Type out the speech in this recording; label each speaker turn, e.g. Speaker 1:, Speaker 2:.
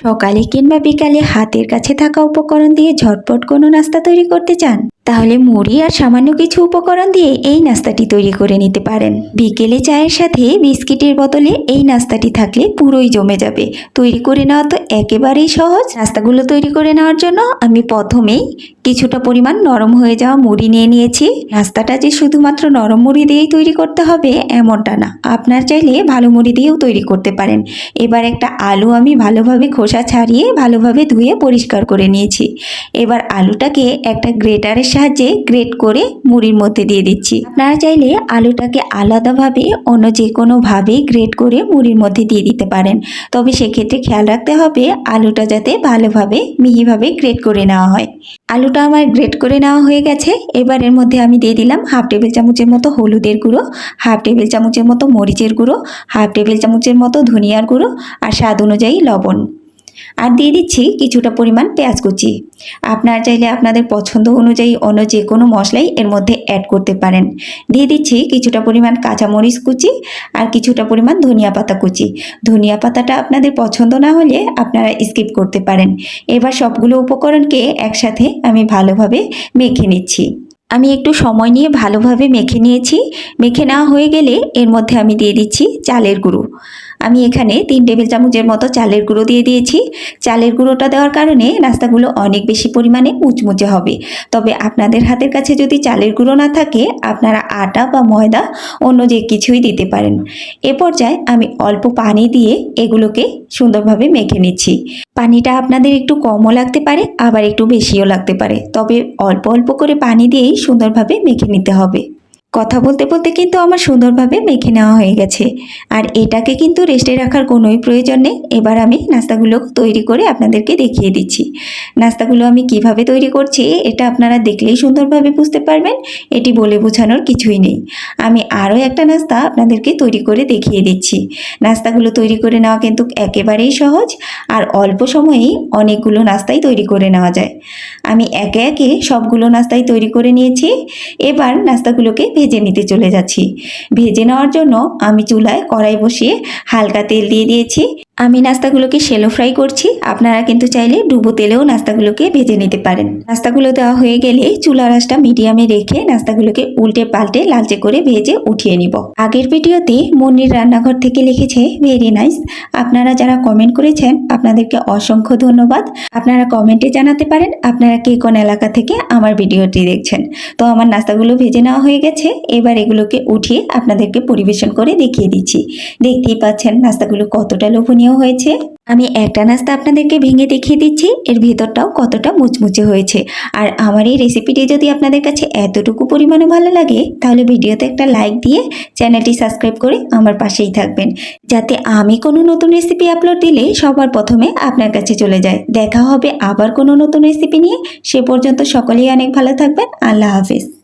Speaker 1: সকালে কিংবা বিকালে হাতের কাছে থাকা উপকরণ দিয়ে ঝটপট কোনো নাস্তা তৈরি করতে চান? তাহলে মুড়ি আর সামান্য কিছু উপকরণ দিয়ে এই নাস্তাটি তৈরি করে নিতে পারেন। বিকেলে চায়ের সাথে বিস্কিটের বদলে এই নাস্তাটি থাকলে পুরোই জমে যাবে। তৈরি করে নেওয়া তো একেবারেই সহজ। নাস্তাগুলো তৈরি করে নেওয়ার জন্য আমি প্রথমেই কিছুটা পরিমাণ নরম হয়ে যাওয়া মুড়ি নিয়ে নিয়েছি। নাস্তাটা যে শুধুমাত্র নরম মুড়ি দিয়েই তৈরি করতে হবে এমনটা না। আপনার চাইলে ভালো মুড়ি দিয়েও তৈরি করতে পারেন। এবার একটা আলু আমি ভালোভাবে খোসা ছাড়িয়ে ভালোভাবে ধুয়ে পরিষ্কার করে নিয়েছি। এবার আলুটাকে একটা গ্রেটারের সাহায্যে গ্রেট করে মুড়ির মধ্যে দিয়ে দিচ্ছি। আপনারা চাইলে আলুটাকে আলাদাভাবে অন্য যে কোনোভাবেই গ্রেট করে মুড়ির মধ্যে দিয়ে দিতে পারেন। তবে সেক্ষেত্রে খেয়াল রাখতে হবে আলুটা যাতে ভালোভাবে, মিহিভাবে গ্রেট করে নেওয়া হয়। আলুটা আমার গ্রেট করে নেওয়া হয়ে গেছে। এবার এর মধ্যে আমি দিয়ে দিলাম হাফ টেবিল চামচের মতো হলুদের গুঁড়ো, হাফ টেবিল চামচের মতো মরিচের গুঁড়ো, হাফ টেবিল চামচের মতো ধনিয়ার গুঁড়ো আর স্বাদ অনুযায়ী লবণ। আর দিয়ে দিচ্ছি কিছুটা পরিমাণ পেঁয়াজ কুচি। আপনারা চাইলে আপনাদের পছন্দ অনুযায়ী অন্য যে কোনো মশলাই এর মধ্যে অ্যাড করতে পারেন। দিয়ে দিচ্ছি কিছুটা পরিমাণ কাঁচামরিচ কুচি আর কিছুটা পরিমাণ ধনিয়া পাতা কুচি। ধনিয়া পাতাটা আপনাদের পছন্দ না হলে আপনারা স্কিপ করতে পারেন। এবার সবগুলো উপকরণকে একসাথে আমি ভালোভাবে মেখে নিচ্ছি। আমি একটু সময় নিয়ে ভালোভাবে মেখে নিয়েছি। মেখে নেওয়া হয়ে গেলে এর মধ্যে আমি দিয়ে দিচ্ছি চালের গুঁড়ো। আমি এখানে তিন টেবিল চামচের মতো চালের গুঁড়ো দিয়ে দিয়েছি। চালের গুঁড়োটা দেওয়ার কারণে নাস্তাগুলো অনেক বেশি পরিমাণে মুচমুচে হবে। তবে আপনাদের হাতের কাছে যদি চালের গুঁড়ো না থাকে, আপনারা আটা বা ময়দা অন্য যে কিছুই দিতে পারেন। এ পর্যায়ে আমি অল্প পানি দিয়ে এগুলোকে সুন্দরভাবে মেখে নিচ্ছি। পানিটা আপনাদের একটু কমও লাগতে পারে, আবার একটু বেশিও লাগতে পারে। তবে অল্প অল্প করে পানি দিয়েই সুন্দরভাবে মেখে নিতে হবে। কথা বলতে বলতে কিন্তু আমার সুন্দরভাবে মেখে নেওয়া হয়ে গেছে। আর এটাকে কিন্তু রেস্টে রাখার কোনোই প্রয়োজন নেই। এবার আমি নাস্তাগুলো তৈরি করে আপনাদেরকে দেখিয়ে দিচ্ছি। নাস্তাগুলো আমি কীভাবে তৈরি করছি এটা আপনারা দেখলেই সুন্দরভাবে বুঝতে পারবেন। এটি বলে বোঝানোর কিছুই নেই। আমি আরও একটা নাস্তা আপনাদেরকে তৈরি করে দেখিয়ে দিচ্ছি। নাস্তাগুলো তৈরি করে নেওয়া কিন্তু একেবারেই সহজ আর অল্প সময়েই অনেকগুলো নাস্তাই তৈরি করে নেওয়া যায়। আমি একে একে সবগুলো নাস্তাই তৈরি করে নিয়েছি। এবার নাস্তাগুলোকে ভেজে নিতে চলে যাচ্ছি। ভেজে নেওয়ার জন্য আমি চুলায় কড়াই বসিয়ে হালকা তেল দিয়ে দিয়েছি। আমি নাস্তাগুলোকে শেলো ফ্রাই করছি। আপনারা কিন্তু চাইলে ডুবো তেলেও নাস্তাগুলোকে ভেজে নিতে পারেন। নাস্তাগুলো দেওয়া হয়ে গেলে চুলা রাসটা মিডিয়ামে রেখে নাস্তাগুলোকে উল্টে পাল্টে লালচে করে ভেজে উঠিয়ে নিব। আগের ভিডিওতে মন্নির রান্নাঘর থেকে লিখেছে ভেরি নাইস আপনারা যারা কমেন্ট করেছেন, আপনাদেরকে অসংখ্য ধন্যবাদ। আপনারা কমেন্টে জানাতে পারেন, আপনারা কে কোন এলাকা থেকে আমার ভিডিওটি দেখছেন। তো আমার নাস্তাগুলো ভেজে নেওয়া হয়ে গেছে। এবার এগুলোকে উঠিয়ে আপনাদেরকে পরিবেশন করে দেখিয়ে দিচ্ছি। দেখতেই পাচ্ছেন নাস্তাগুলো কতটা লোভনীয় হয়েছে। আমি একটা নাস্তা আপনাদেরকে ভেঙে দেখিয়ে দিচ্ছি। এর ভেতরটাও কতটা মুচমুচে হয়েছে। আর আমার এই রেসিপিটি যদি আপনাদের কাছে এতটুকু পরিমাণে ভালো লাগে, তাহলে ভিডিওতে একটা লাইক দিয়ে চ্যানেলটি সাবস্ক্রাইব করে আমার পাশেই থাকবেন। যাতে আমি কোনো নতুন রেসিপি আপলোড দিলে সবার প্রথমে আপনার কাছে চলে যায়। দেখা হবে আবার কোনো নতুন রেসিপি নিয়ে। সে পর্যন্ত সকলেই অনেক ভালো থাকবেন। আল্লাহ হাফিজ।